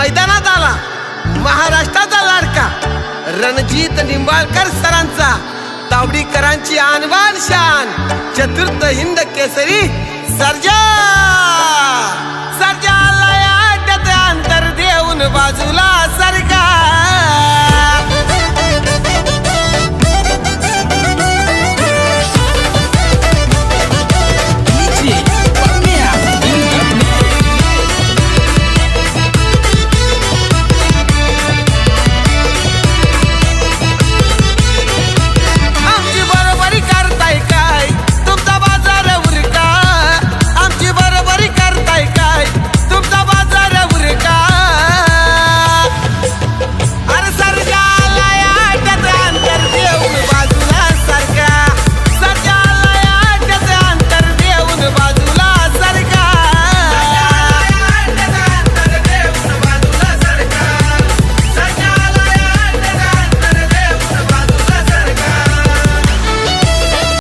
मैदानात आला. महाराष्ट्राचा लाडका रणजित निंबाळकर सरांचा. तावडीकरांची आणबान शान. चतुर्थ हिंद केसरी सर्जन!